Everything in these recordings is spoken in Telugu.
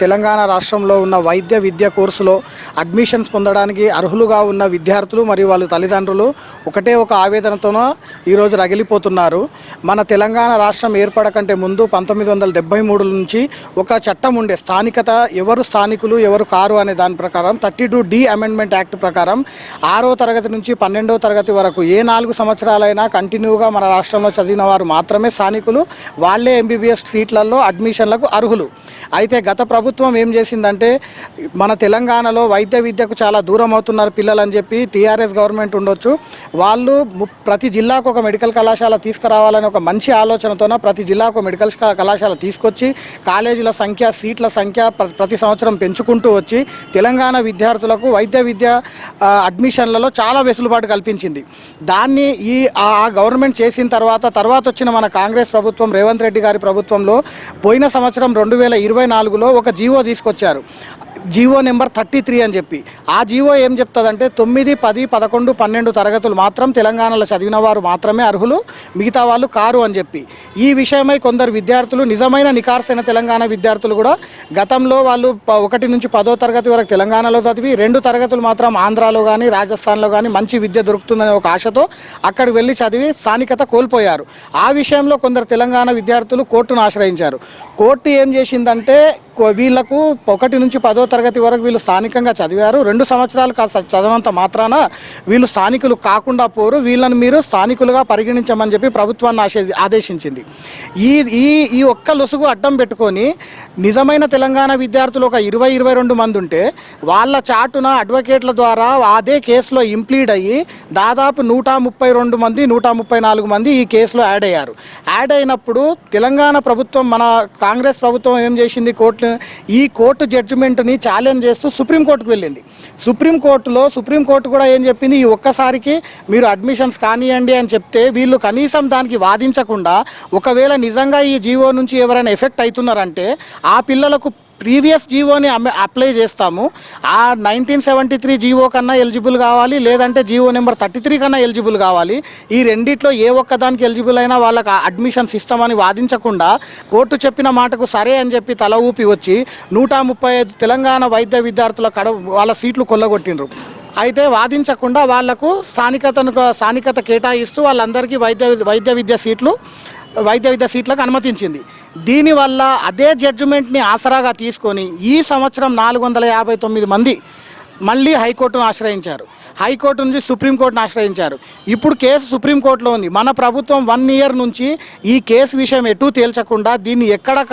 తెలంగాణ రాష్ట్రంలో ఉన్న వైద్య విద్య కోర్సులో అడ్మిషన్స్ పొందడానికి అర్హులుగా ఉన్న విద్యార్థులు మరియు వాళ్ళ తల్లిదండ్రులు ఒకటే ఒక ఆవేదనతోనో ఈరోజు రగిలిపోతున్నారు. మన తెలంగాణ రాష్ట్రం ఏర్పడకంటే ముందు పంతొమ్మిది వందల డెబ్బై మూడు నుంచి ఒక చట్టం ఉండే స్థానికత ఎవరు స్థానికులు ఎవరు కారు అనే దాని ప్రకారం thirty two D amendment act ప్రకారం ఆరో తరగతి నుంచి పన్నెండో తరగతి వరకు ఏ నాలుగు సంవత్సరాలైనా కంటిన్యూగా మన రాష్ట్రంలో చదివిన వారు మాత్రమే స్థానికులు వాళ్ళే ఎంబీబీఎస్ సీట్లలో అడ్మిషన్లకు అర్హులు. అయితే గత ప్రభుత్వం ప్రభుత్వం ఏం చేసిందంటే మన తెలంగాణలో వైద్య విద్యకు చాలా దూరం అవుతున్నారు పిల్లలు అని చెప్పి టీఆర్ఎస్ గవర్నమెంట్ ఉండొచ్చు. వాళ్ళు ప్రతి జిల్లాకు ఒక మెడికల్ కళాశాల తీసుకురావాలని ఒక మంచి ఆలోచనతోన ప్రతి జిల్లాకు మెడికల్ కళాశాల తీసుకొచ్చి కాలేజీల సంఖ్య సీట్ల సంఖ్య ప్ర- ప్రతి సంవత్సరం పెంచుకుంటూ వచ్చి తెలంగాణ విద్యార్థులకు వైద్య విద్య అడ్మిషన్లలో చాలా వెసులుబాటు కల్పించింది. దాన్ని ఈ ఆ గవర్నమెంట్ చేసిన తర్వాత తర్వాత వచ్చిన మన కాంగ్రెస్ ప్రభుత్వం రేవంత్ రెడ్డి గారి ప్రభుత్వంలో పోయిన సంవత్సరం రెండు వేల ఇరవై నాలుగులో ఒక జీవో తీసుకొచ్చారు. జీవో నెంబర్ థర్టీ త్రీ అని చెప్పి. ఆ జీవో ఏం చెప్తుందంటే తొమ్మిది పది పదకొండు పన్నెండు తరగతులు మాత్రం తెలంగాణలో చదివిన వారు మాత్రమే అర్హులు మిగతా వాళ్ళు కారు అని చెప్పి. ఈ విషయమై కొందరు విద్యార్థులు నిజమైన నికార్సైన తెలంగాణ విద్యార్థులు కూడా గతంలో వాళ్ళు ఒకటి నుంచి పదో తరగతి వరకు తెలంగాణలో చదివి రెండు తరగతులు మాత్రం ఆంధ్రాలో కానీ రాజస్థాన్లో కానీ మంచి విద్య దొరుకుతుందనే ఒక ఆశతో అక్కడ వెళ్ళి చదివి స్థానికత కోల్పోయారు. ఆ విషయంలో కొందరు తెలంగాణ విద్యార్థులు కోర్టును ఆశ్రయించారు. కోర్టు ఏం చేసిందంటే వీళ్ళకు వీళ్ళకు ఒకటి నుంచి పదో తరగతి వరకు వీళ్ళు స్థానికంగా చదివారు. రెండు సంవత్సరాలు కాస్త చదవంత మాత్రాన వీళ్ళు స్థానికులు కాకుండా పోరు. వీళ్ళని మీరు స్థానికులుగా పరిగణించమని చెప్పి ప్రభుత్వాన్ని ఆశే ఆదేశించింది. ఈ ఈ ఈ ఒక్క లొసుగు అడ్డం పెట్టుకొని నిజమైన తెలంగాణ విద్యార్థులు ఒక ఇరవై ఇరవై రెండు మంది ఉంటే వాళ్ళ చాటున అడ్వకేట్ల ద్వారా అదే కేసులో ఇంప్లీడ్ అయ్యి దాదాపు నూట ముప్పై రెండు మంది నూట ముప్పై నాలుగు మంది ఈ కేసులో యాడ్ అయ్యారు. యాడ్ అయినప్పుడు తెలంగాణ ప్రభుత్వం మన కాంగ్రెస్ ప్రభుత్వం ఏం చేసింది? కోర్టు ఈ కోర్టు జడ్జిమెంట్ జడ్జిమెంట్ని ఛాలెంజ్ చేస్తూ సుప్రీంకోర్టుకు వెళ్ళింది. సుప్రీంకోర్టులో సుప్రీంకోర్టు కూడా ఏం చెప్పింది? ఈ ఒక్కసారికి మీరు అడ్మిషన్స్ కానివ్వండి అని చెప్తే వీళ్ళు కనీసం దానికి వాదించకుండా ఒకవేళ నిజంగా ఈ జీవో నుంచి ఎవరైనా ఎఫెక్ట్ అవుతున్నారంటే ఆ పిల్లలకు ప్రీవియస్ జీవోని అప్లై చేస్తాము. ఆ నైన్టీన్ సెవెంటీ త్రీ జీవో కన్నా ఎలిజిబుల్ కావాలి లేదంటే జీవో నెంబర్ థర్టీ త్రీ కన్నా ఎలిజిబుల్ కావాలి. ఈ రెండిట్లో ఏ ఒక్క దానికి ఎలిజిబుల్ అయినా వాళ్ళకి అడ్మిషన్స్ ఇస్తామని వాదించకుండా కోర్టు చెప్పిన మాటకు సరే అని చెప్పి తల ఊపి వచ్చి నూట ముప్పై ఐదు తెలంగాణ వైద్య విద్యార్థుల కడ వాళ్ళ సీట్లు కొల్లగొట్టిండ్రు. అయితే వాదించకుండా వాళ్ళకు స్థానికతను స్థానికత కేటాయిస్తూ వాళ్ళందరికీ వైద్య వైద్య విద్య సీట్లు వైద్య విద్య సీట్లకు అనుమతించింది. దీనివల్ల అదే జడ్జిమెంట్ని ఆసరాగా తీసుకొని ఈ సంవత్సరం నాలుగు వందల యాభై తొమ్మిది మంది మళ్ళీ హైకోర్టును ఆశ్రయించారు. హైకోర్టు నుంచి సుప్రీంకోర్టును ఆశ్రయించారు. ఇప్పుడు కేసు సుప్రీంకోర్టులో ఉంది. మన ప్రభుత్వం వన్ ఇయర్ నుంచి ఈ కేసు విషయం ఎటు తేల్చకుండా దీన్ని ఎక్కడ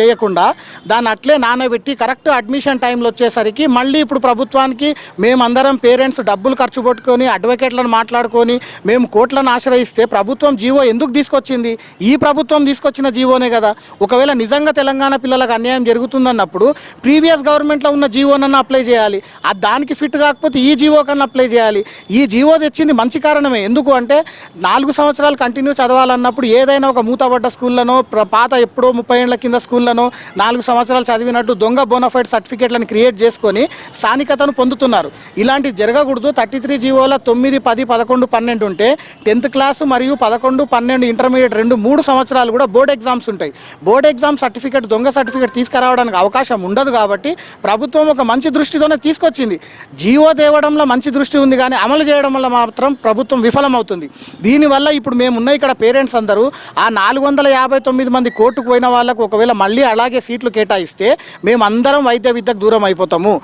చేయకుండా దాన్ని అట్లే నానబెట్టి కరెక్ట్ అడ్మిషన్ టైంలో వచ్చేసరికి మళ్ళీ ఇప్పుడు ప్రభుత్వానికి మేమందరం పేరెంట్స్ డబ్బులు ఖర్చు పెట్టుకొని అడ్వకేట్లను మాట్లాడుకొని మేము కోర్టులను ఆశ్రయిస్తే ప్రభుత్వం జీవో ఎందుకు తీసుకొచ్చింది? ఈ ప్రభుత్వం తీసుకొచ్చిన జీవోనే కదా. ఒకవేళ నిజంగా తెలంగాణ పిల్లలకు అన్యాయం జరుగుతుందన్నప్పుడు ప్రీవియస్ గవర్నమెంట్లో ఉన్న జీవోనన్నా అప్లై చేయాలి. అది దానికి ఫిట్ కాకపోతే ఈ జీవో కన్నా అప్లై చేయాలి. ఈ జీవో తెచ్చింది మంచి కారణమే. ఎందుకు అంటే నాలుగు సంవత్సరాలు కంటిన్యూ చదవాలన్నప్పుడు ఏదైనా ఒక మూతబడ్డ స్కూళ్ళనో ప్ర- పాత ఎప్పుడో ముప్పై ఏళ్ళ కింద స్కూళ్ళనో నాలుగు సంవత్సరాలు చదివినట్టు దొంగ బోనఫైడ్ సర్టిఫికేట్లను క్రియేట్ చేసుకొని స్థానికతను పొందుతున్నారు. ఇలాంటి జరగకూడదు. థర్టీ త్రీ జీవోల తొమ్మిది పది పదకొండు పన్నెండు ఉంటే టెన్త్ క్లాసు మరియు పదకొండు పన్నెండు ఇంటర్మీడియట్ రెండు మూడు సంవత్సరాలు కూడా బోర్డ్ ఎగ్జామ్స్ ఉంటాయి. బోర్డ్ ఎగ్జామ్ సర్టిఫికేట్ దొంగ సర్టిఫికేట్ తీసుకురావడానికి అవకాశం ఉండదు కాబట్టి ప్రభుత్వం ఒక మంచి దృష్టితోనే తీసుకొచ్చింది. జీవో తేవడంలో మంచి దృష్టి ఉంది కానీ అమలు చేయడం వల్ల మాత్రం ప్రభుత్వం విఫలమవుతుంది. దీనివల్ల ఇప్పుడు మేమున్న ఇక్కడ పేరెంట్స్ అందరూ ఆ నాలుగు వందల యాభై తొమ్మిది మంది కోర్టుకు పోయిన వాళ్ళకు ఒకవేళ మళ్ళీ అలాగే సీట్లు కేటాయిస్తే మేమందరం వైద్య విద్యకు దూరం అయిపోతాము.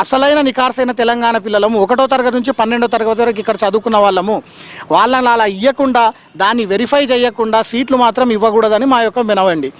అసలైన నికార్సైన తెలంగాణ పిల్లలము ఒకటో తరగతి నుంచి పన్నెండో తరగతి వరకు ఇక్కడ చదువుకున్న వాళ్ళము. వాళ్ళని అలా ఇవ్వకుండా దాన్ని వెరిఫై చేయకుండా సీట్లు మాత్రం ఇవ్వకూడదని మా యొక్క వినవండి.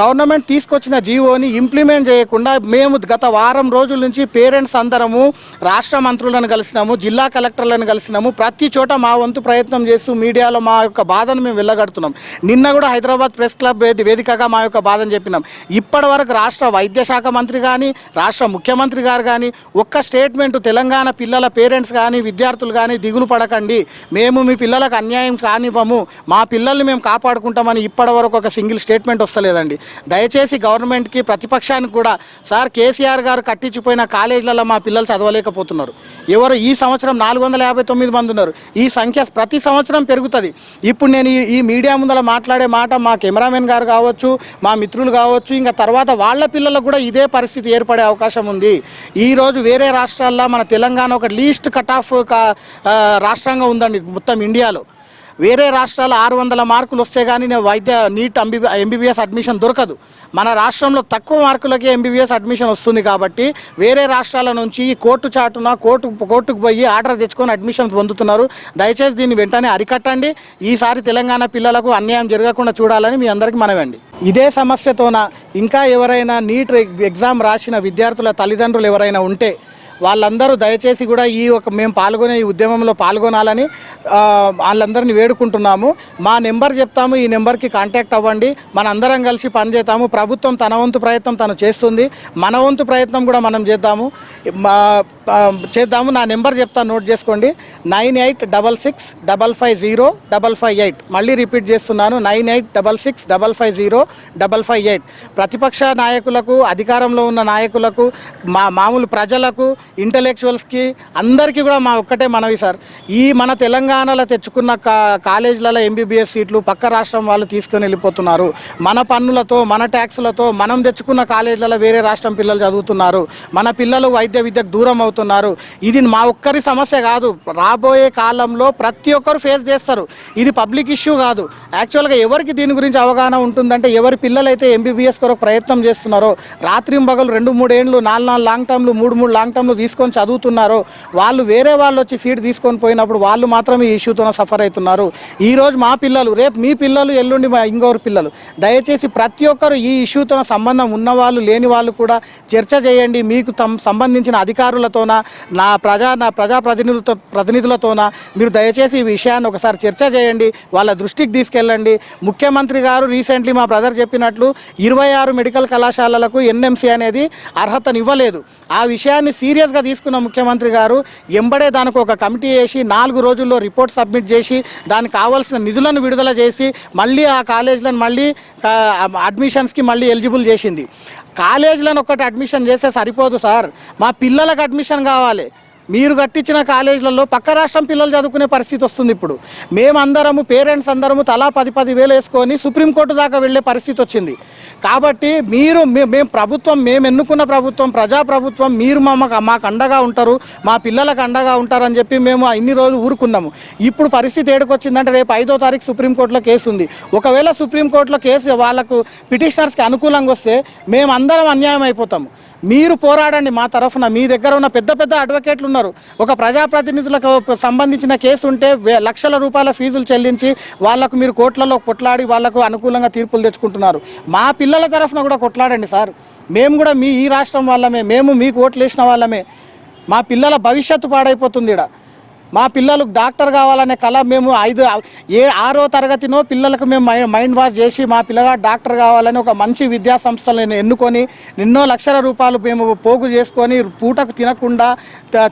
గవర్నమెంట్ తీసుకొచ్చిన జీవోని ఇంప్లిమెంట్ చేయకుండా మేము గత వారం రోజుల నుంచి పేరెంట్స్ అందరము రాష్ట్ర మంత్రులను కలిసినాము జిల్లా కలెక్టర్లను కలిసినాము. ప్రతి చోట మా వంతు ప్రయత్నం చేస్తూ మీడియాలో మా యొక్క బాధను మేము వెళ్ళగడుతున్నాం నిన్న కూడా హైదరాబాద్ ప్రెస్ క్లబ్ వేదికగా మా యొక్క బాధను చెప్పినాం. ఇప్పటి వరకు రాష్ట్ర వైద్య శాఖ మంత్రి కానీ రాష్ట్ర ముఖ్యమంత్రి గారు కానీ ఒక్క స్టేట్మెంట్ తెలంగాణ పిల్లల పేరెంట్స్ కానీ విద్యార్థులు కానీ దిగులు పడకండి. మేము మీ పిల్లలకు అన్యాయం కానివ్వము. మా పిల్లల్ని మేము కాపాడుకుంటామని ఇప్పటి వరకు ఒక సింగిల్ స్టేట్మెంట్ వస్తలేదండి. దయచేసి గవర్నమెంట్కి ప్రతిపక్షానికి కూడా సార్ కేసీఆర్ గారు కట్టించిపోయిన కాలేజీలలో మా పిల్లలు చదవ చదవలేకపోతున్నారు. ఎవరు ఈ సంవత్సరం నాలుగు వందల యాభై తొమ్మిది మంది ఉన్నారు. ఈ సంఖ్య ప్రతి సంవత్సరం పెరుగుతుంది. ఇప్పుడు నేను ఈ ఈ మీడియా ముందర మాట్లాడే మాట మా కెమెరామెన్ గారు కావచ్చు మా మిత్రులు కావచ్చు ఇంకా తర్వాత వాళ్ళ పిల్లలకు కూడా ఇదే పరిస్థితి ఏర్పడే అవకాశం ఉంది. ఈరోజు వేరే రాష్ట్రాల్లో మన తెలంగాణ ఒక లీస్ట్ కట్ ఆఫ్ రాష్ట్రంగా ఉందండి మొత్తం ఇండియాలో. వేరే రాష్ట్రాలు ఆరు వందల మార్కులు వస్తే కానీ నేను వైద్య నీట్ ఎంబీ ఎంబీబీఎస్ అడ్మిషన్ దొరకదు. మన రాష్ట్రంలో తక్కువ మార్కులకి ఎంబీబీఎస్ అడ్మిషన్ వస్తుంది కాబట్టి వేరే రాష్ట్రాల నుంచి ఈ కోర్టు చాటున కోర్టు కోర్టుకు పోయి ఆర్డర్ తెచ్చుకొని అడ్మిషన్ పొందుతున్నారు. దయచేసి దీన్ని వెంటనే అరికట్టండి. ఈసారి తెలంగాణ పిల్లలకు అన్యాయం జరగకుండా చూడాలని మీ అందరికీ మనవండి. ఇదే సమస్యతోన ఇంకా ఎవరైనా నీట్ ఎగ్జామ్ రాసిన విద్యార్థుల తల్లిదండ్రులు ఎవరైనా ఉంటే వాళ్ళందరూ దయచేసి కూడా ఈ ఒక మేము పాల్గొనే ఈ ఉద్యమంలో పాల్గొనాలని వాళ్ళందరినీ వేడుకుంటున్నాము. మా నెంబర్ చెప్తాము ఈ నెంబర్కి కాంటాక్ట్ అవ్వండి. మన అందరం కలిసి పనిచేస్తాము ప్రభుత్వం తన వంతు ప్రయత్నం తను చేస్తుంది. మన వంతు ప్రయత్నం కూడా మనం చేద్దాము. మా చేద్దాము. నా నెంబర్ చెప్తాను నోట్ చేసుకోండి. Nine eight double six double five zero double five eight. మళ్ళీ రిపీట్ చేస్తున్నాను. Nine eight double six double five zero double five eight. ప్రతిపక్ష నాయకులకు అధికారంలో ఉన్న నాయకులకు మా మామూలు ప్రజలకు ఇంటలెక్చువల్స్కి అందరికీ కూడా మా ఒక్కటే మనవి సార్. ఈ మన తెలంగాణలో తెచ్చుకున్న కా కాలేజీలలో ఎంబీబీఎస్ సీట్లు పక్క రాష్ట్రం వాళ్ళు తీసుకొని వెళ్ళిపోతున్నారు. మన పన్నులతో మన ట్యాక్సులతో మనం తెచ్చుకున్న కాలేజీలలో వేరే రాష్ట్రం పిల్లలు చదువుతున్నారు. మన పిల్లలు వైద్య విద్యకు దూరం అవుతున్నారు. ఇది మా ఒక్కరి సమస్య కాదు. రాబోయే కాలంలో ప్రతి ఒక్కరు ఫేస్ చేస్తారు. ఇది పబ్లిక్ ఇష్యూ కాదు. యాక్చువల్గా ఎవరికి దీని గురించి అవగాహన ఉంటుందంటే ఎవరి పిల్లలైతే ఎంబీబీఎస్ కొరకు ప్రయత్నం చేస్తున్నారో రాత్రి పగలు రెండు మూడు ఏండ్లు నాలుగు నాలుగు లాంగ్ టర్మ్లు మూడు మూడు లాంగ్ టర్మ్లు తీసుకొని చదువుతున్నారో. వాళ్ళు వేరే వాళ్ళు వచ్చి సీట్ తీసుకొని పోయినప్పుడు వాళ్ళు మాత్రమే ఈ ఇష్యూతో సఫర్ అవుతున్నారు. ఈ రోజు మా పిల్లలు రేపు మీ పిల్లలు ఎల్లుండి మా ఇంకొకరు పిల్లలు. దయచేసి ప్రతి ఒక్కరు ఈ ఇష్యూతో సంబంధం ఉన్నవాళ్ళు లేని వాళ్ళు కూడా చర్చ చేయండి. మీకు తమ సంబంధించిన అధికారులతోన నా ప్రజా నా ప్రజాప్రతినిధులతో ప్రతినిధులతోన మీరు దయచేసి ఈ విషయాన్ని ఒకసారి చర్చ చేయండి. వాళ్ళ దృష్టికి తీసుకెళ్ళండి. ముఖ్యమంత్రి గారు రీసెంట్లీ మా బ్రదర్ చెప్పినట్లు ఇరవై ఆరు మెడికల్ కళాశాలలకు ఎన్ఎంసీ అనేది అర్హతనివ్వలేదు. ఆ విషయాన్ని సీరియస్గా తీసుకున్న ముఖ్యమంత్రి గారు ఎంబడే దానికి ఒక కమిటీ వేసి నాలుగు రోజుల్లో రిపోర్ట్ సబ్మిట్ చేసి దానికి కావాల్సిన నిధులను విడుదల చేసి మళ్ళీ ఆ కాలేజీలను మళ్ళీ అడ్మిషన్స్కి మళ్ళీ ఎలిజిబుల్ చేసింది. కాలేజీలను ఒక్కటి అడ్మిషన్ చేస్తే సరిపోదు సార్. మా పిల్లలకు అడ్మిషన్ కావాలి. మీరు కట్టించిన కాలేజీలలో పక్క రాష్ట్రం పిల్లలు చదువుకునే పరిస్థితి వస్తుంది ఇప్పుడు. మేమందరము పేరెంట్స్ అందరము తలా పది పది వేలు వేసుకొని సుప్రీంకోర్టు దాకా వెళ్ళే పరిస్థితి వచ్చింది. కాబట్టి మీరు మేము ప్రభుత్వం మేము ఎన్నుకున్న ప్రభుత్వం ప్రజా ప్రభుత్వం మీరు మా మాకు అండగా ఉంటారు మా పిల్లలకు అండగా ఉంటారని చెప్పి మేము ఇన్ని రోజులు ఊరుకున్నాము. ఇప్పుడు పరిస్థితి ఏడుకొచ్చిందంటే రేపు ఐదో తారీఖు సుప్రీంకోర్టులో కేసు ఉంది. ఒకవేళ సుప్రీంకోర్టులో కేసు వాళ్ళకు పిటిషనర్స్కి అనుకూలంగా వస్తే మేము అందరం అన్యాయం అయిపోతాము. మీరు పోరాడండి మా తరఫున. మీ దగ్గర ఉన్న పెద్ద పెద్ద అడ్వకేట్లు ఉన్నారు. ఒక ప్రజాప్రతినిధులకు సంబంధించిన కేసు ఉంటే లక్షల రూపాయల ఫీజులు చెల్లించి వాళ్ళకు మీరు కోట్లలో కొట్లాడి వాళ్ళకు అనుకూలంగా తీర్పులు తెచ్చుకుంటున్నారు. మా పిల్లల తరఫున కూడా కొట్లాడండి సార్. మేము కూడా మీ ఈ రాష్ట్రం వాళ్ళమే. మేము మీకు ఓట్లు వేసిన వాళ్ళమే. మా పిల్లల భవిష్యత్తు పాడైపోతుంది ఇక్కడ మా పిల్లలకు డాక్టర్ కావాలనే కళ మేము ఐదు ఏ ఆరో తరగతినో పిల్లలకు మేము మై- మైండ్ వాష్ చేసి మా పిల్లగా డాక్టర్ కావాలని ఒక మంచి విద్యా సంస్థలను ఎన్నుకొని ఎన్నో లక్షల రూపాయలు మేము పోగు చేసుకొని పూటకు తినకుండా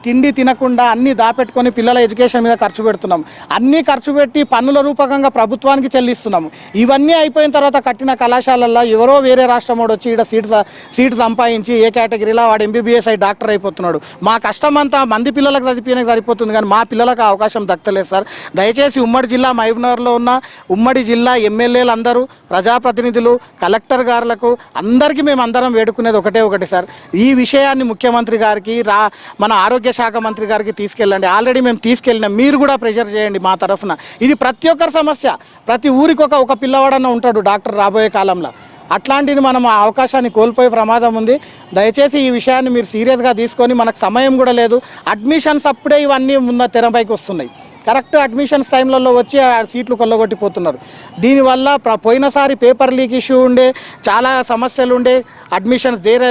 తిండి తినకుండా అన్నీ దాపెట్టుకొని పిల్లల ఎడ్యుకేషన్ మీద ఖర్చు పెడుతున్నాం. అన్నీ ఖర్చు పెట్టి పన్నుల రూపకంగా ప్రభుత్వానికి చెల్లిస్తున్నాము ఇవన్నీ అయిపోయిన తర్వాత కట్టిన కళాశాలల్లో ఎవరో వేరే రాష్ట్రం వాడు వచ్చి ఇక్కడ సీట్ సీట్ సంపాదించి ఏ కేటగిరీలో వాడు ఎంబీబీఎస్ అయి డాక్టర్ అయిపోతున్నాడు. మా కష్టం అంతా మంది పిల్లలకు చదివిపోయినా సరిపోతుంది కానీ మా పిల్లలకు అవకాశం దక్కలేదు సార్. దయచేసి ఉమ్మడి జిల్లా మహబూబ్నగర్లో ఉన్న ఉమ్మడి జిల్లా ఎమ్మెల్యేలు అందరూ ప్రజాప్రతినిధులు కలెక్టర్ గారులకు అందరికీ మేము అందరం వేడుకునేది ఒకటే ఒకటి సార్. ఈ విషయాన్ని ముఖ్యమంత్రి గారికి రా మన ఆరోగ్య శాఖ మంత్రి గారికి తీసుకెళ్ళండి. ఆల్రెడీ మేము తీసుకెళ్ళినాం మీరు కూడా ప్రెషర్ చేయండి మా తరఫున. ఇది ప్రతి ఒక్కరి సమస్య. ప్రతి ఊరికి ఒక ఒక పిల్లవాడన్న ఉంటాడు డాక్టర్ రాబోయే కాలంలో. అట్లాంటిది మనం ఆ అవకాశాన్ని కోల్పోయే ప్రమాదం ఉంది. దయచేసి ఈ విషయాన్ని మీరు సీరియస్గా తీసుకొని మనకు సమయం కూడా లేదు. అడ్మిషన్స్ అప్పుడే ఇవన్నీ ముందు తెరపైకి వస్తున్నాయి. కరెక్ట్ అడ్మిషన్స్ టైంలలో వచ్చి ఆ సీట్లు కొల్లగొట్టిపోతున్నారు. దీనివల్ల పోయినసారి పేపర్ లీక్ ఇష్యూ ఉండే చాలా సమస్యలు ఉండే అడ్మిషన్స్ దేరే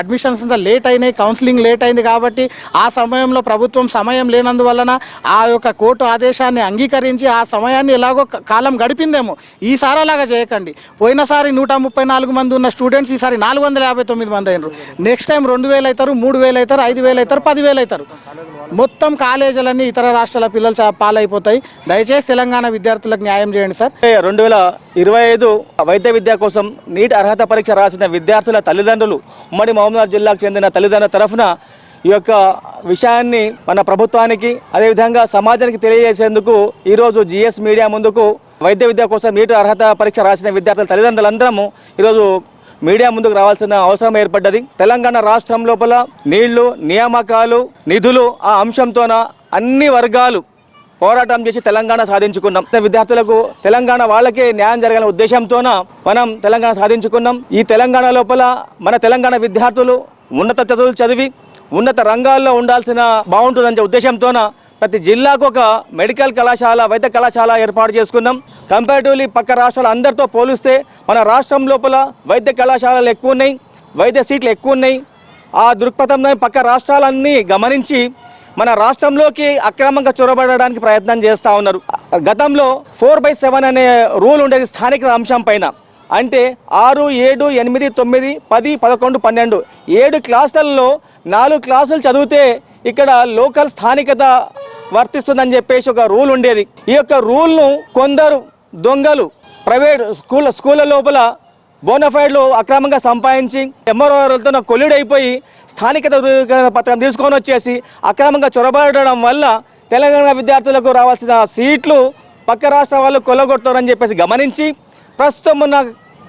అడ్మిషన్స్ అంతా లేట్ అయినాయి కౌన్సిలింగ్ లేట్ అయింది కాబట్టి ఆ సమయంలో ప్రభుత్వం సమయం లేనందువలన ఆ యొక్క కోర్టు ఆదేశాన్ని అంగీకరించి ఆ సమయాన్ని ఎలాగో కాలం గడిపిందేమో. ఈసారి అలాగా చేయకండి. పోయినసారి నూట ముప్పై నాలుగు మంది ఉన్న స్టూడెంట్స్ ఈసారి నాలుగు వందల యాభై తొమ్మిది మంది అయినారు. నెక్స్ట్ టైం రెండు వేలు అవుతారు మూడు వేలు అవుతారు ఐదు వేలు అవుతారు పదివేలు అవుతారు. మొత్తం కాలేజీలన్నీ ఇతర రాష్ట్రాల పిల్లలు పాలైపోతాయి. దయచేసి తెలంగాణ విద్యార్థులకు న్యాయం చేయండి సార్. రెండు వేల ఇరవై ఐదు వైద్య విద్య కోసం నీట్ అర్హత పరీక్ష రాసిన విద్యార్థుల తల్లిదండ్రులు ఉమ్మడి మహమ్మద్ జిల్లాకు చెందిన తల్లిదండ్రుల తరఫున ఈ యొక్క విషయాన్ని మన ప్రభుత్వానికి అదేవిధంగా సమాజానికి తెలియజేసేందుకు ఈరోజు జిఎస్ మీడియా ముందుకు వైద్య విద్య కోసం నీటి అర్హత పరీక్ష రాసిన విద్యార్థుల తల్లిదండ్రులందరము ఈరోజు మీడియా ముందుకు రావాల్సిన అవసరం ఏర్పడ్డది. తెలంగాణ రాష్ట్రం లోపల నీళ్ళు నియామకాలు నిధులు ఆ అంశంతోన అన్ని వర్గాలు పోరాటం చేసి తెలంగాణ సాధించుకున్నాం. విద్యార్థులకు తెలంగాణ వాళ్ళకే న్యాయం జరగాలనే ఉద్దేశంతోన మనం తెలంగాణ సాధించుకున్నాం. ఈ తెలంగాణ లోపల మన తెలంగాణ విద్యార్థులు ఉన్నత చదువులు చదివి ఉన్నత రంగాల్లో ఉండాల్సిన బాగుంటుందనే ఉద్దేశంతోన ప్రతి జిల్లాకు ఒక మెడికల్ కళాశాల వైద్య కళాశాల ఏర్పాటు చేసుకున్నాం. కంపారిటివ్లీ పక్క రాష్ట్రాలు అందరితో పోలిస్తే మన రాష్ట్రం లోపల వైద్య కళాశాలలు ఎక్కువ ఉన్నాయి వైద్య సీట్లు ఎక్కువ ఉన్నాయి. ఆ దృక్పథంలో పక్క రాష్ట్రాలన్నీ గమనించి మన రాష్ట్రంలోకి అక్రమంగా చొరబడడానికి ప్రయత్నం చేస్తూ ఉన్నారు. గతంలో ఫోర్ బై సెవెన్ అనే రూల్ ఉండేది స్థానిక అంశం పైన. అంటే ఆరు ఏడు ఎనిమిది తొమ్మిది పది పదకొండు పన్నెండు. ఏడు క్లాసులలో నాలుగు క్లాసులు చదివితే ఇక్కడ లోకల్ స్థానికత వర్తిస్తుందని చెప్పేసి ఒక రూల్ ఉండేది. ఈ యొక్క రూల్ను కొందరు దొంగలు ప్రైవేట్ స్కూల్ స్కూళ్ళ లోపల బోనఫైడ్లు అక్రమంగా సంపాదించి ఎంఆర్ఓలతో కొల్లుడైపోయి స్థానికత పత్రం తీసుకొని వచ్చేసి అక్రమంగా చొరబడడం వల్ల తెలంగాణ విద్యార్థులకు రావాల్సిన సీట్లు పక్క రాష్ట్ర వాళ్ళు కొల్లగొడతారని చెప్పేసి గమనించి ప్రస్తుతం ఉన్న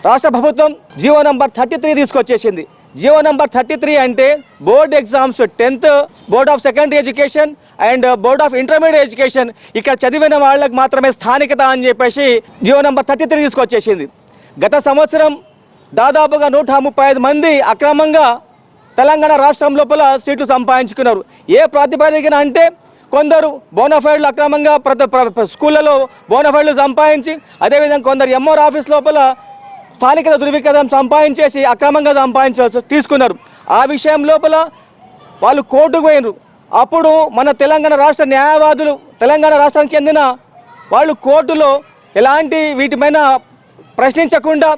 రాష్ట్ర ప్రభుత్వం జియో నంబర్ థర్టీ త్రీ తీసుకొచ్చేసింది. జియో నంబర్ థర్టీ త్రీ అంటే board exams tenth board of secondary education and board of intermediate education. ఇక్కడ చదివిన వాళ్ళకి మాత్రమే స్థానికత అని చెప్పేసి జియో నంబర్ థర్టీ త్రీ తీసుకొచ్చేసింది. గత సంవత్సరం దాదాపుగా నూట ముప్పై ఐదు మంది అక్రమంగా తెలంగాణ రాష్ట్రం లోపల సీట్లు సంపాదించుకున్నారు. ఏ ప్రాతిపదికన అంటే కొందరు బోనఫైడ్లు అక్రమంగా ప్రతి ప్ర- స్కూళ్ళలో బోనఫైడ్లు సంపాదించి అదేవిధంగా కొందరు ఎంఆర్ ఆఫీస్ లోపల స్థానికత ధృవీకరణ సంపాదించేసి అక్రమంగా సంపాదించ తీసుకున్నారు. ఆ విషయం లోపల వాళ్ళు కోర్టుకు పోయినరు. అప్పుడు మన తెలంగాణ రాష్ట్ర న్యాయవాదులు తెలంగాణ రాష్ట్రానికి చెందిన వాళ్ళు కోర్టులో ఎలాంటి వీటిపైన ప్రశ్నించకుండా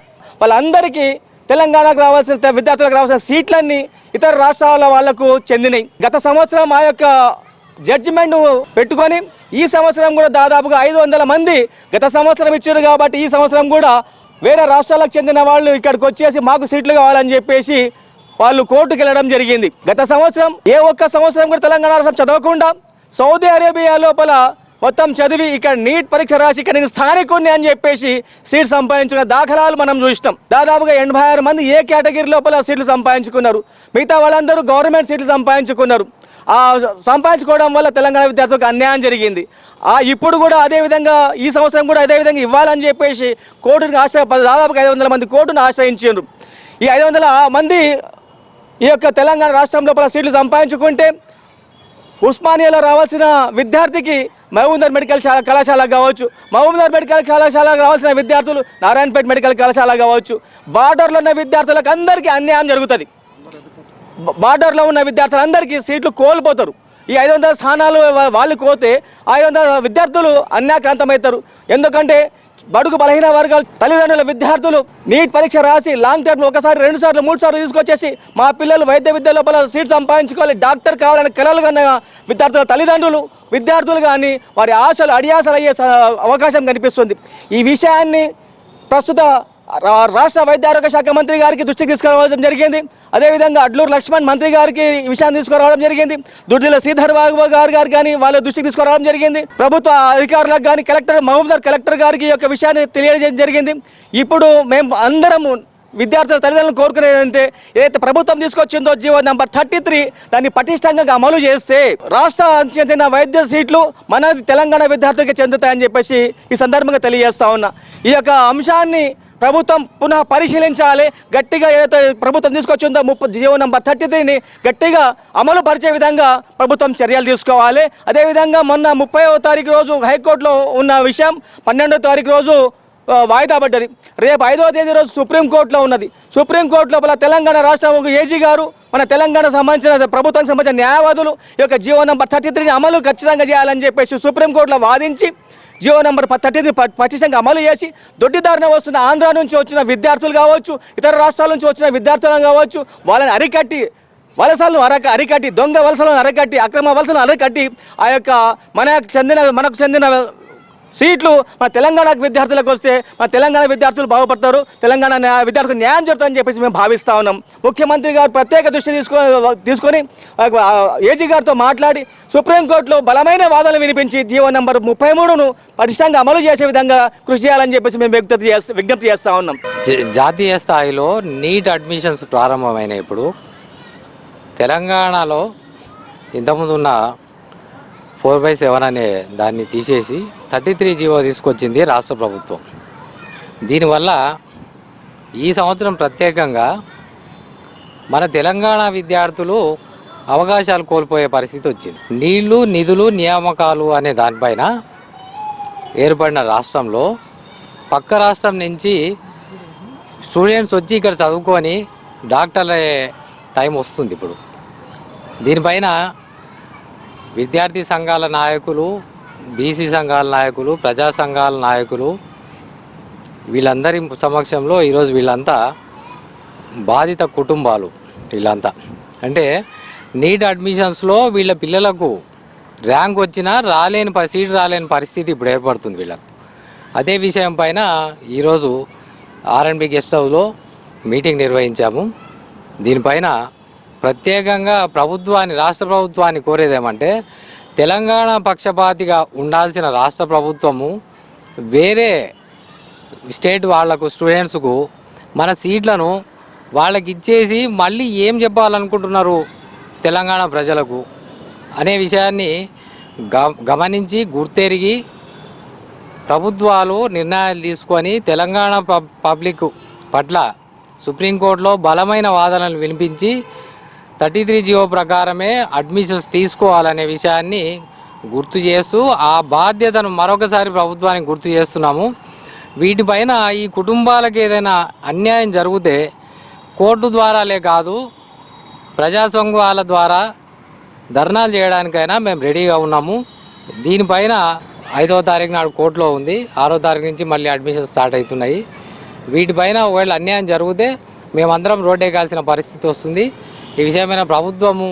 వాళ్ళందరికీ తెలంగాణకు రావాల్సిన విద్యార్థులకు రావాల్సిన సీట్లన్నీ ఇతర రాష్ట్రాల వాళ్ళకు చెందినాయి. గత సంవత్సరం ఆ యొక్క జడ్జిమెంట్ పెట్టుకొని ఈ సంవత్సరం కూడా దాదాపుగా ఐదు వందల మంది గత సంవత్సరం ఇచ్చారు కాబట్టి ఈ సంవత్సరం కూడా వేరే రాష్ట్రాలకు చెందిన వాళ్ళు ఇక్కడికి వచ్చేసి మాకు సీట్లు కావాలని చెప్పేసి వాళ్ళు కోర్టుకు వెళ్ళడం జరిగింది. గత సంవత్సరం ఏ ఒక్క సంవత్సరం కూడా తెలంగాణ రాష్ట్రం చదవకుండా సౌదీ అరేబియా లోపల మొత్తం చదివి ఇక్కడ నీట్ పరీక్ష రాసి ఇక్కడ నేను స్థానికుడిని అని చెప్పేసి సీట్ సంపాదించుకున్న దాఖలాలు మనం చూసినాం. దాదాపుగా ఎనభై ఆరు మంది ఏ కేటగిరీ లోపల సీట్లు సంపాదించుకున్నారు. మిగతా వాళ్ళందరూ గవర్నమెంట్ సీట్లు సంపాదించుకున్నారు. ఆ సంపాదించుకోవడం వల్ల తెలంగాణ విద్యార్థులకు అన్యాయం జరిగింది. ఆ ఇప్పుడు కూడా అదే విధంగా ఈ సంవత్సరం కూడా అదే విధంగా ఇవ్వాలని చెప్పేసి కోర్టును ఆశ్రయ దాదాపుగా ఐదు వందల మంది కోర్టును ఆశ్రయించారు ఈ ఐదు వందల మంది ఈ యొక్క తెలంగాణ రాష్ట్రం లోపల సీట్లు సంపాదించుకుంటే ఉస్మానియాలో రావాల్సిన విద్యార్థికి మహబూబ్నగర్ మెడికల్ శా- కళాశాల కావచ్చు. మహబూబ్నగర్ మెడికల్ కళాశాలకు రావాల్సిన విద్యార్థులు నారాయణపేట మెడికల్ కళాశాల కావచ్చు. బార్డర్లో ఉన్న విద్యార్థులకు అందరికీ అన్యాయం జరుగుతుంది. బార్డర్లో ఉన్న విద్యార్థులందరికీ సీట్లు కోల్పోతారు. ఈ ఐదు వందల స్థానాలు వాళ్ళు కోతే ఐదు వందల విద్యార్థులు అన్యాక్రాంతమవుతారు. ఎందుకంటే బడుగు బలహీన వర్గాలు తల్లిదండ్రుల విద్యార్థులు నీట్ పరీక్ష రాసి లాంగ్ టర్మ్ ఒకసారి రెండు సార్లు మూడు సార్లు తీసుకొచ్చేసి మా పిల్లలు వైద్య విద్య లోపల సీట్ సంపాదించుకోవాలి. డాక్టర్ కావాలని కలలు కన్న విద్యార్థుల తల్లిదండ్రులు విద్యార్థులు కానీ వారి ఆశలు అడియాసలు అయ్యే అవకాశం కనిపిస్తుంది. ఈ విషయాన్ని ప్రస్తుత రాష్ట్ర వైద్య ఆరోగ్య శాఖ మంత్రి గారికి దృష్టికి తీసుకురావడం జరిగింది. అదేవిధంగా అడ్లూరు లక్ష్మణ్ మంత్రి గారికి ఈ విషయాన్ని తీసుకురావడం జరిగింది. దుర్దిల శ్రీధర్ బాబు గారు గారు కానీ వాళ్ళ దృష్టికి తీసుకురావడం జరిగింది. ప్రభుత్వ అధికారులకు కానీ కలెక్టర్ మహబూబ్నగర్ కలెక్టర్ గారికి ఈ యొక్క విషయాన్ని తెలియజేయడం జరిగింది. ఇప్పుడు మేము అందరము విద్యార్థుల తల్లిదండ్రులను కోరుకునేదంటే ఏదైతే ప్రభుత్వం తీసుకొచ్చిందో జీవో నెంబర్ థర్టీ త్రీ దాన్ని పటిష్టంగా అమలు చేస్తే రాష్ట్ర చెందిన వైద్య సీట్లు మన తెలంగాణ విద్యార్థులకి చెందుతాయని చెప్పేసి ఈ సందర్భంగా తెలియజేస్తా ఉన్నా. ఈ యొక్క అంశాన్ని ప్రభుత్వం పునః పరిశీలించాలి. గట్టిగా ఏదైతే ప్రభుత్వం తీసుకొచ్చిందో ముప్పై జీవో నెంబర్ థర్టీ త్రీని గట్టిగా అమలు పరిచే విధంగా ప్రభుత్వం చర్యలు తీసుకోవాలి. అదేవిధంగా మొన్న ముప్పైవ తారీఖు రోజు హైకోర్టులో ఉన్న విషయం పన్నెండో తారీఖు రోజు వాయిదా పడ్డది. రేపు ఐదవ తేదీ రోజు సుప్రీంకోర్టులో ఉన్నది. సుప్రీంకోర్టు లోపల తెలంగాణ రాష్ట్ర ఏజీ గారు మన తెలంగాణ సంబంధించిన ప్రభుత్వానికి సంబంధించిన న్యాయవాదులు ఈ యొక్క జియో నెంబర్ థర్టీ త్రీని అమలు ఖచ్చితంగా చేయాలని చెప్పేసి సుప్రీంకోర్టులో వాదించి జియో నెంబర్ థర్టీ త్రీ పటిష్టంగా అమలు చేసి దొడ్డిదారిన వస్తున్న ఆంధ్ర నుంచి వచ్చిన విద్యార్థులు కావచ్చు ఇతర రాష్ట్రాల నుంచి వచ్చిన విద్యార్థులను కావచ్చు వాళ్ళని అరికట్టి వలసలను అరక అరికట్టి దొంగ వలసలను అరకట్టి అక్రమ వలసలను అరకట్టి ఆ యొక్క మన చెందిన మనకు చెందిన సీట్లు మా తెలంగాణ విద్యార్థులకు వస్తే మా తెలంగాణ విద్యార్థులు బాగుపడతారు. తెలంగాణ విద్యార్థులకు న్యాయం జరుగుతుందని చెప్పేసి మేము భావిస్తూ ఉన్నాం. ముఖ్యమంత్రి గారు ప్రత్యేక దృష్టి తీసుకొని తీసుకొని ఏజీ గారితో మాట్లాడి సుప్రీంకోర్టులో బలమైన వాదనలు వినిపించి జీవో నెంబర్ ముప్పై మూడును పటిష్టంగా అమలు చేసే విధంగా కృషి చేయాలని చెప్పేసి మేము విజ్ఞప్తి చేస్తా విజ్ఞప్తి చేస్తూ ఉన్నాం. జ- జాతీయ స్థాయిలో నీట్ అడ్మిషన్స్ ప్రారంభమైన ఇప్పుడు. తెలంగాణలో ఇంతకుముందు ఉన్న ఫోర్ బై సెవెన్ అనే దాన్ని తీసేసి థర్టీ త్రీ జీవో తీసుకొచ్చింది రాష్ట్ర ప్రభుత్వం. దీనివల్ల ఈ సంవత్సరం ప్రత్యేకంగా మన తెలంగాణ విద్యార్థులు అవకాశాలు కోల్పోయే పరిస్థితి వచ్చింది. నీళ్ళు నిధులు నియామకాలు అనే దానిపైన ఏర్పడిన రాష్ట్రంలో పక్క రాష్ట్రం నుంచి స్టూడెంట్స్ వచ్చి ఇక్కడ చదువుకొని డాక్టర్ల టైం వస్తుంది ఇప్పుడు. దీనిపైన విద్యార్థి సంఘాల నాయకులు బీసీ సంఘాల నాయకులు ప్రజా సంఘాల నాయకులు వీళ్ళందరి సమక్షంలో ఈరోజు వీళ్ళంతా బాధిత కుటుంబాలు వీళ్ళంతా. అంటే నీట్ అడ్మిషన్స్లో వీళ్ళ పిల్లలకు ర్యాంక్ వచ్చినా రాలేని ప- సీట్ రాలేని పరిస్థితి ఇప్పుడు ఏర్పడుతుంది వీళ్ళకు. అదే విషయం పైన ఈరోజు ఆర్ఎన్బి గెస్ట్ హౌస్లో మీటింగ్ నిర్వహించాము. దీనిపైన ప్రత్యేకంగా ప్రభుత్వాన్ని రాష్ట్ర ప్రభుత్వాన్ని కోరేదేమంటే తెలంగాణ పక్షపాతిగా ఉండాల్సిన రాష్ట్ర ప్రభుత్వము వేరే స్టేట్ వాళ్ళకు స్టూడెంట్స్కు మన సీట్లను వాళ్ళకి ఇచ్చేసి మళ్ళీ ఏం చెప్పాలనుకుంటున్నారు తెలంగాణ ప్రజలకు అనే విషయాన్ని గమనించి గుర్తెరిగి ప్రభుత్వాలు నిర్ణయాలు తీసుకొని తెలంగాణ పబ్ పబ్లిక్ పట్ల సుప్రీంకోర్టులో బలమైన వాదనలు వినిపించి థర్టీ త్రీ జియో ప్రకారమే అడ్మిషన్స్ తీసుకోవాలనే విషయాన్ని గుర్తు చేస్తూ ఆ బాధ్యతను మరొకసారి ప్రభుత్వానికి గుర్తు చేస్తున్నాము. వీటిపైన ఈ కుటుంబాలకు ఏదైనా అన్యాయం జరిగితే కోర్టు ద్వారాలే కాదు ప్రజాసంఘాల ద్వారా ధర్నాలు చేయడానికైనా మేము రెడీగా ఉన్నాము. దీనిపైన ఐదో తారీఖు నాడు కోర్టులో ఉంది. ఆరో తారీఖు నుంచి మళ్ళీ అడ్మిషన్ స్టార్ట్ అవుతున్నాయి. వీటిపైన ఒకవేళ అన్యాయం జరిగితే మేమందరం రోడ్డు ఎక్కాల్సిన పరిస్థితి వస్తుంది. ఈ విషయమైన ప్రభుత్వము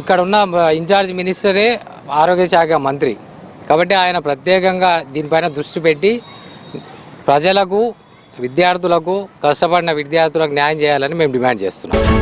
ఇక్కడ ఉన్న ఇన్ఛార్జ్ మినిస్టరే ఆరోగ్య శాఖ మంత్రి. కాబట్టి ఆయన ప్రత్యేకంగా దీనిపైన దృష్టి పెట్టి ప్రజలకు విద్యార్థులకు కష్టపడిన విద్యార్థులకు న్యాయం చేయాలని మేము డిమాండ్ చేస్తున్నాం.